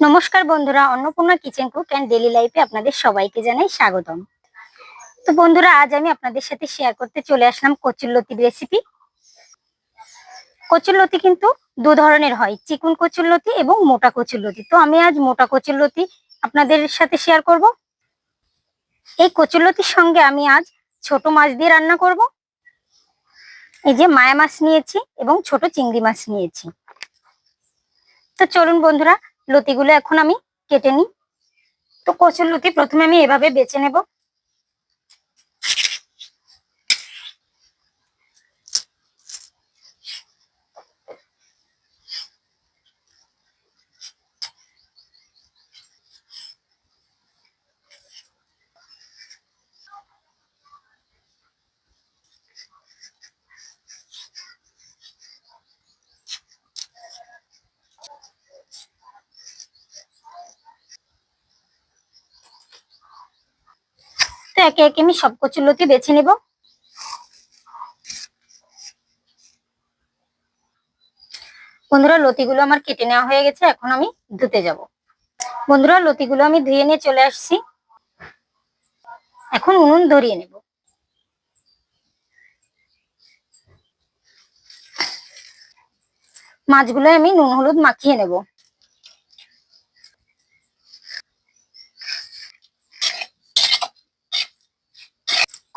নমস্কার বন্ধুরা, Annapurna kitchen cook and daily লাইফে আপনাদের সবাইকে জানাই স্বাগতম। তো বন্ধুরা, আজ আমি আপনাদের সাথে শেয়ার করতে চলে আসলাম কচুরলতির রেসিপি কচুরলতি কিন্তু দু ধরনের হয়, চিকুন কচুরলতি এবং মোটা কচুরলতি তো আমি আজ মোটা কচুরলতি আপনাদের সাথে শেয়ার করব। এই কচুরলতির সঙ্গে আমি আজ ছোট মাছ দিয়ে রান্না করব। এই যে মায়া মাছ নিয়েছি এবং ছোট চিংড়ি মাছ নিয়েছি। তো চলুন বন্ধুরা লতিগুলো এখন আমি কেটে নিই। তো কচুর লতি প্রথমে আমি এভাবে বেছে নেব। একে একে আমি সব কচুর লতি বেছে নেব। বন্ধুরা, লতিগুলো আমার কেটে নেওয়া হয়ে গেছে, এখন আমি ধুতে যাব। বন্ধুরা, লতিগুলো আমি ধুয়ে নিয়ে চলে আসছি। এখন উনুন ধরিয়ে নেব। মাছগুলো আমি নুন, হলুদ মাখিয়ে নেব।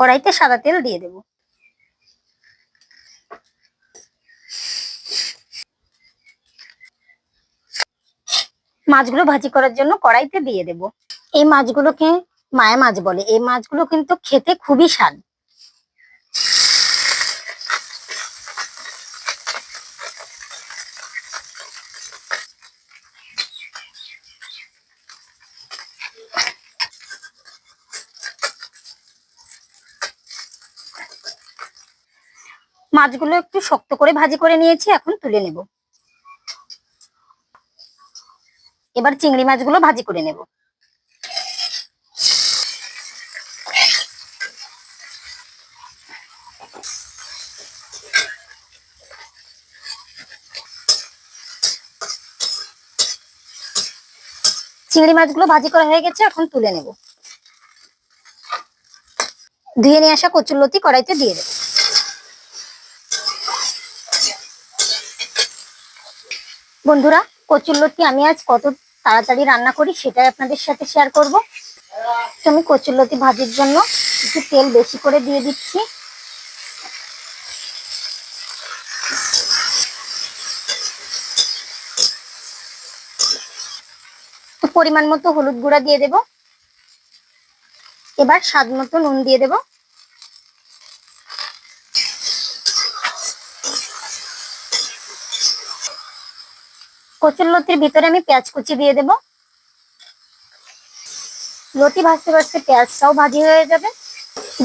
কড়াইতে সাদা তেল দিয়ে দেব। মাছগুলো ভাজি করার জন্য কড়াইতে দিয়ে দেব। এই মাছগুলোকে মায়া মাছ বলে। এই মাছগুলো কিন্তু খেতে খুবই স্বাদ। মাছগুলো একটু শক্ত করে ভাজি করে নিয়েছি, এখন তুলে নেব। এবার চিংড়ি মাছগুলো ভাজি করে নেব। চিংড়ি মাছগুলো ভাজি করা হয়ে গেছে, এখন তুলে নেব। ধুয়ে নিয়ে আসা কচুরলতি কড়াইতে দিয়ে দেবো। বন্ধুরা কচুরলতি আমি আজ কত তাড়াতাড়ি রান্না করি সেটাই আপনাদের সাথে শেয়ার করব। তো আমি কচুরলতি ভাজির জন্য একটু তেল বেশি করে দিয়ে দিচ্ছি। পরিমাণ মতো হলুদ গুঁড়া দিয়ে দেব। এবার স্বাদ মতো নুন দিয়ে দেবো। কচুর লতির ভিতরে আমি পেঁয়াজ কুচি দিয়ে দেব। লতি ভাজতে ভাজতে পেঁয়াজটাও ভাজি হয়ে যাবে।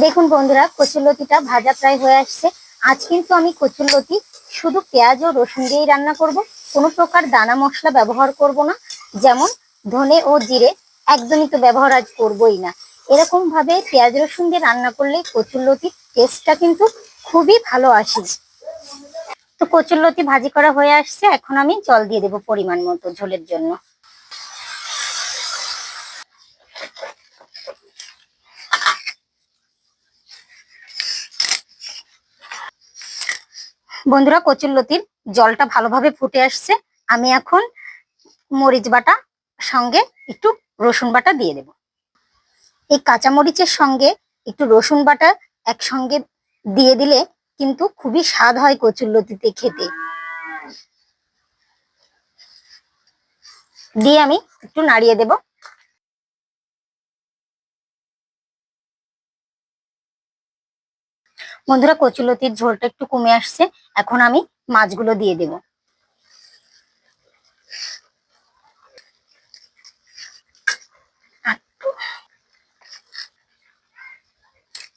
দেখুন বন্ধুরা, কচুর লতিটা ভাজা প্রায় হয়ে আসছে। আজ কিন্তু আমি কচুর লতি শুধু পেঁয়াজ ও রসুন দিয়েই রান্না করব। কোনো প্রকার দানা মশলা ব্যবহার করব না। যেমন ধনে ও জিরে, একদমই তো ব্যবহার আজ করবই না। এরকম ভাবে পেঁয়াজ রসুন দিয়ে রান্না করলে কচুর লতির টেস্টটা কিন্তু খুবই ভালো আসে। তো কচুর লতি ভাজি করা হয়ে আসছে, এখন আমি জল দিয়ে দেবো পরিমাণ মতো ঝোলের জন্য। বন্ধুরা, কচুর লতির জলটা ভালোভাবে ফুটে আসছে। আমি এখন মরিচ বাটা সঙ্গে একটু রসুন বাটা দিয়ে দেব। এই কাঁচা মরিচের সঙ্গে একটু রসুন বাটা একসঙ্গে দিয়ে দিলে কিন্তু খুবই স্বাদ হয় কচুর লতিতে খেতে। দিয়ে আমি একটু নাড়িয়ে দেব। বন্ধুরা কচুলতির ঝোলটা একটু কমে আসছে। এখন আমি মাছগুলো দিয়ে দেব।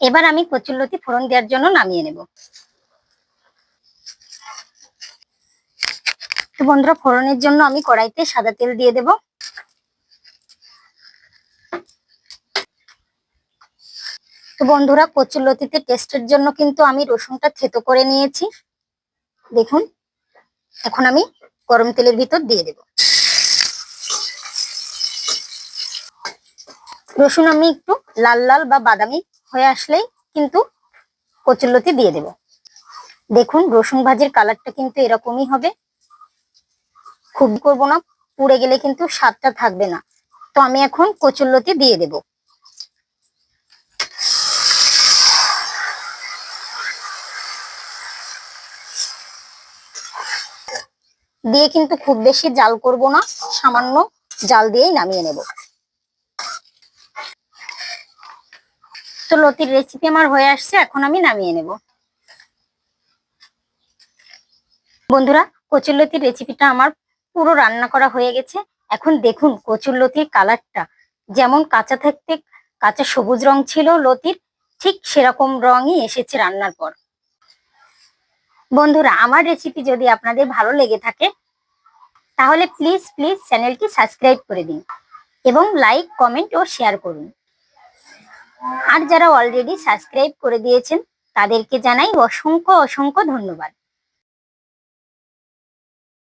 এবার আমি কচুরলতি ফোড়ন দেওয়ার জন্য নামিয়ে নেব। বন্ধুরা, ফোড়নের জন্য আমি কড়াইতে সাদা তেল দিয়ে দেব। তো বন্ধুরা, কচুর লতিতে টেস্টের জন্য কিন্তু আমি রসুনটা থেতো করে নিয়েছি। দেখুন, এখন আমি গরম তেলের ভিতর দিয়ে দেব। রসুন আমি একটু লাল লাল বা বাদামি হয়ে আসলেই কিন্তু কচুরলতি দিয়ে দেব। দেখুন, রসুন ভাজির কালারটা কিন্তু এরকমই হবে। খুব করব না, পুড়ে গেলে কিন্তু স্বাদটা থাকবে না। তো আমি এখন কচুরলতি দিয়ে দেব। দিয়ে কিন্তু খুব বেশি জাল করব না, সামান্য জাল দিয়েই নামিয়ে নেব। তো লতির রেসিপি আমার হয়ে আসছে, এখন আমি নামিয়ে নেব। বন্ধুরা কচুর লতির রেসিপিটা আমার পুরো রান্না করা হয়ে গেছে। এখন দেখুন কচুর লতির কালারটা। যেমন কাঁচা থাকতে কাঁচা সবুজ রং ছিল লতির, ঠিক সেরকম রঙই এসেছে রান্নার পর। বন্ধুরা, আমার রেসিপি যদি আপনাদের ভালো লেগে থাকে, তাহলে প্লিজ প্লিজ চ্যানেলটি সাবস্ক্রাইব করে দিন এবং লাইক কমেন্ট ও শেয়ার করুন। আর যারা অলরেডি সাবস্ক্রাইব করে দিয়েছেন, তাদেরকে জানাই অসংখ্য অসংখ্য ধন্যবাদ।